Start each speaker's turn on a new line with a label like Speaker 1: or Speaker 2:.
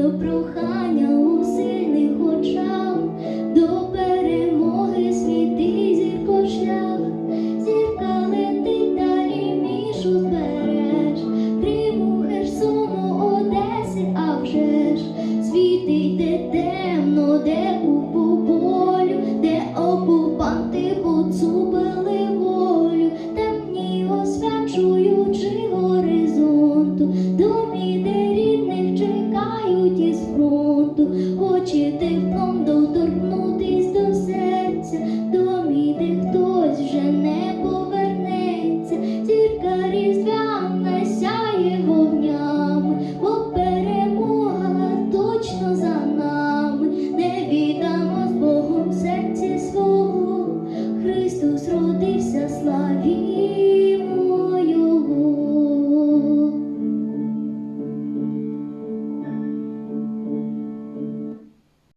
Speaker 1: видно прохання у сильних очах, до перемоги світи зірко шлях, зірка летить далі мішу збереж, Криму, Херсону, Одеси, а вже ж світить де темно, де у. o cilde fondo